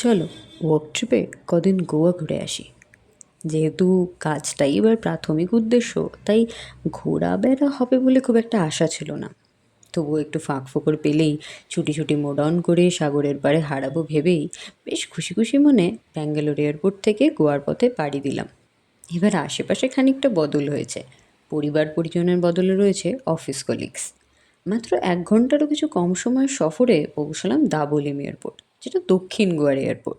চলো ওয়ার্ক ট্রিপে কদিন গোয়া ঘুরে আসি। যেহেতু কাজটাই এবার প্রাথমিক উদ্দেশ্য, তাই ঘোরা বেড়া হবে বলে খুব একটা আশা ছিল না। তবুও একটু ফাঁক ফোকর পেলেই ছুটি ছুটি মোড অন করে সাগরের পাড়ে হারাবো ভেবেই বেশ খুশি খুশি মনে ব্যাঙ্গালোর এয়ারপোর্ট থেকে গোয়ার পথে পাড়ি দিলাম। এবার আশেপাশে খানিকটা বদল হয়েছে। পরিবার পরিজনের বদলে রয়েছে অফিস কলিগস মাত্র এক ঘন্টারও কিছু কম সময় সফরে পৌঁছলাম দাবোলিম এয়ারপোর্ট। যেটা দক্ষিণ গোয়ার এয়ারপোর্ট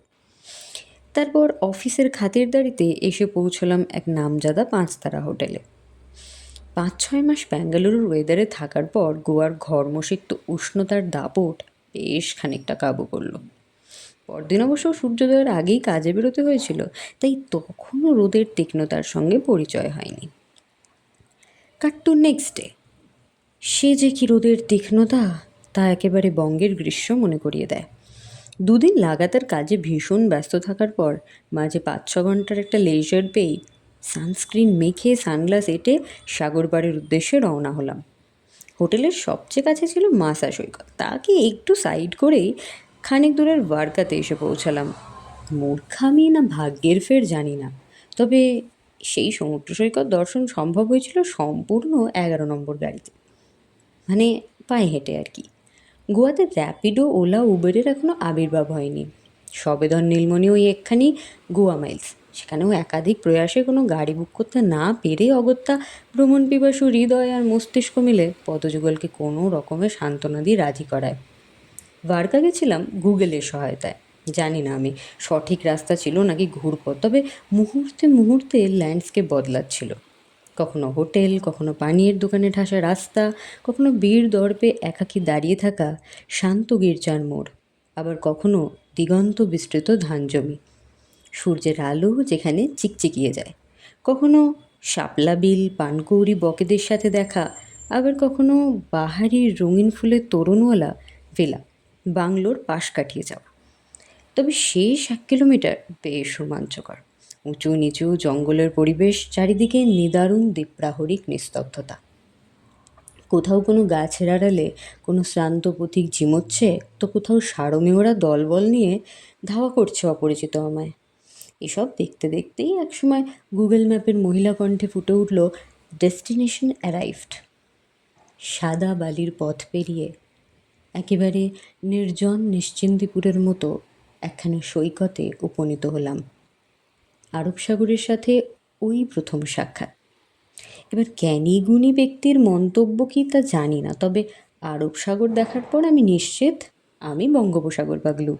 তারপর অফিসের খাতিরদারিতে এসে পৌঁছলাম এক নামজাদা পাঁচতারা হোটেলে। পাঁচ ছয় মাস ব্যাঙ্গালুরুর ওয়েদারে থাকার পর গোয়ার ঘর্মসিক্ত উষ্ণতার দাপট বেশ খানিকটা কাবু করল। পরদিন অবশ্য সূর্যোদয়ের আগেই কাজে বেরোতে হয়েছিল, তাই তখনও রোদের তীক্ষ্ণতার সঙ্গে পরিচয় হয়নি। কাট্টু নেক্সট ডে সে যে কি রোদের তীক্ষ্ণতা, তা একেবারে বঙ্গের গ্রীষ্ম মনে করিয়ে দেয়। দুদিন লাগাতার কাজে ভীষণ ব্যস্ত থাকার পর মাঝে পাঁচ ছ ঘণ্টার একটা লেজার পেয়েই সানস্ক্রিন মেখে সানগ্লাস এঁটে সাগর পাড়ের উদ্দেশ্যে রওনা হলাম। হোটেলের সবচেয়ে কাছে ছিল মাসা সৈকত। তাকে একটু সাইড করেই খানিক দূরের ওয়ার্কাতে এসে পৌঁছালাম। মূর্খামি না ভাগ্যের ফের জানি না। তবে সেই সমুদ্র সৈকত দর্শন সম্ভব হয়েছিল সম্পূর্ণ এগারো নম্বর গাড়িতে। মানে পায়ে হেঁটে আর কি। গোয়াতে র্যাপিডো, ওলা, উবেরের এখনও আবির্ভাব হয়নি। সবেদন, নীলমণি ওই একখানি গোয়া মাইলস। সেখানেও একাধিক প্রয়াসে কোনো গাড়ি বুক করতে না পেরে অগত্যা ভ্রমণ পিপাসু হৃদয় আর মস্তিষ্ক মিলে পদযুগলকে কোনো রকমের সান্ত্বনা দিয়ে রাজি করায়। ভার্কা গেছিলাম গুগলের সহায়তায়। জানি না আমি, সঠিক রাস্তা ছিল নাকি ঘুরপথ, তবে মুহূর্তে মুহূর্তে ল্যান্ডস্কেপ বদলাচ্ছিল। কখনো হোটেল, কখনো পানীয়ের দোকানে ঠাসা রাস্তা, কখনো বীর দর্পে একাকী দাঁড়িয়ে থাকা শান্ত গির্জার মোড়, আবার কখনো দিগন্ত বিস্তৃত ধান জমি। সূর্যের আলো যেখানে চিকচিকিয়ে যায়। কখনো শাপলা বিল, পানকৌড়ি বকেদের সাথে দেখা, আবার কখনো বাহারি রঙিন ফুলের তরুণওয়ালা ভেলা, বাংলোর পাশ কাটিয়ে যাওয়া। তবে শেষ এক কিলোমিটার বেশ রোমাঞ্চকর। উঁচু নিচু জঙ্গলের পরিবেশ, চারিদিকে নিদারুণ দ্বীপ্রাহরিক নিস্তব্ধতা। কোথাও কোনো গাছের আড়ালে কোনো শ্রান্ত পথিক ঝিমোচ্ছে, তো কোথাও সারমেয়রা দলবল নিয়ে ধাওয়া করছে অপরিচিত আমায়। এসব দেখতে দেখতেই একসময় গুগল ম্যাপের মহিলা কণ্ঠে ফুটে উঠল, ডেস্টিনেশন অ্যারাইভড। সাদা বালির পথ পেরিয়ে, একেবারে নির্জন নিশ্চিন্দিপুরের মতো একখানা সৈকতে উপনীত হলাম। আরব সাগরের সাথে ওই প্রথম সাক্ষাৎ। এবার জ্ঞানী গুণী ব্যক্তির মন্তব্য কি তা জানি না, তবে আরব সাগর দেখার পর আমি নিশ্চিত আমি বঙ্গোপসাগর পাগলু।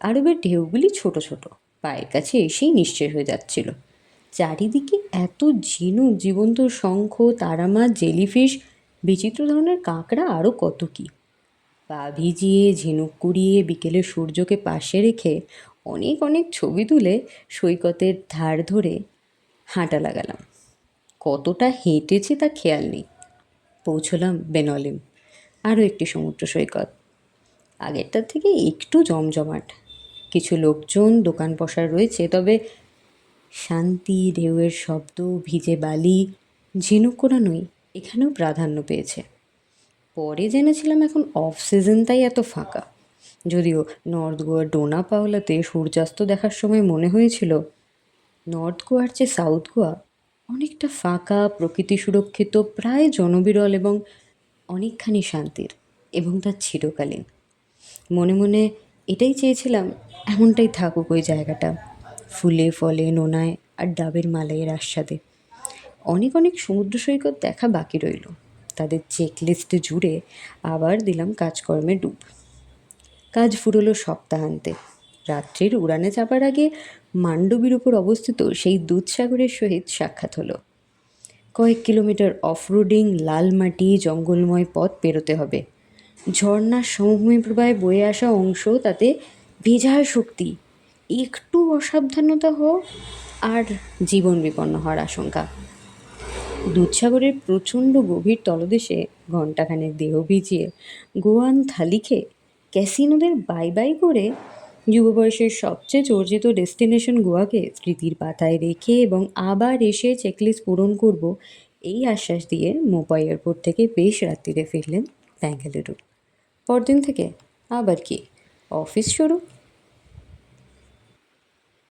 আরবের ঢেউগুলি ছোট ছোট, পায়ের কাছে এসেই নিশ্চয় হয়ে যাচ্ছিল। চারিদিকে এত ঝিনুক, জীবন্ত শঙ্খ তারামা জেলিফিশ, বিচিত্র ধরনের কাঁকড়া আরও কত কী। পা ভিজিয়ে, ঝিনুক কুড়িয়ে বিকেলে সূর্যকে পাশে রেখে অনেক অনেক ছবি তুলে সৈকতের ধার ধরে হাঁটা লাগালাম। কতটা হেঁটেছি তা খেয়াল নেই। পৌঁছলাম বেনলিম, আরও একটি সমুদ্র সৈকত। আগেরটার থেকে একটু জমজমাট। কিছু লোকজন দোকান বসার রয়েছে, তবে শান্তি ঢেউয়ের শব্দ, ভিজে বালি, ঝিনুক কোরানোই এখানেও প্রাধান্য পেয়েছে। পরে জেনেছিলাম এখন অফ সিজন তাই এত ফাঁকা। যদিও নর্থ গোয়ার ডোনা পাওলাতে সূর্যাস্ত দেখার সময় মনে হয়েছিল, নর্থ গোয়ার চেয়ে সাউথ গোয়া অনেকটা ফাঁকা, প্রকৃতি সুরক্ষিত, প্রায় জনবিরল এবং অনেকখানি শান্তির এবং তার চিরকালীন। মনে মনে এটাই চেয়েছিলাম, এমনটাই থাকুক ওই জায়গাটা, ফুলে, ফলে, নোনায় আর ডাবের মালাইয়ের আস্বাদে। অনেক অনেক সমুদ্র সৈকত দেখা বাকি রইল। তাদের চেকলিস্টে জুড়ে আবার দিলাম কাজকর্মে ডুব। কাজ ফুরলো সপ্তাহান্তে। রাত্রির উড়ানে চাপার আগে মান্ডবীর উপর অবস্থিত সেই দুধসাগরের সহিত সাক্ষাৎ হলো। কয়েক কিলোমিটার অফরোডিং লাল মাটি জঙ্গলময় পথ পেরোতে হবে। ঝর্ণার সমভূমি প্রবাহে বয়ে আসা অংশ, তাতে ভেজাল শক্তি, একটু অসাবধানতা হোক আর জীবন বিপন্ন হওয়ার আশঙ্কা। দুধসাগরের প্রচণ্ড গভীর তলদেশে ঘণ্টাখানেক দেহ ভিজিয়ে গোয়ান থালি খেয়ে ক্যাসিনোদের বাই বাই করে যুব বয়সের সবচেয়ে চর্চিত ডেস্টিনেশন গোয়াকে স্মৃতির পাতায় রেখে এবং আবার এসে চেকলিস্ট পূরণ করব এই আশ্বাস দিয়ে মুম্বাই এয়ারপোর্ট থেকে বেশ রাত্রিরে ফিরলেন ব্যাঙ্গালুরু। পরদিন থেকে আবার কি? অফিস শুরু।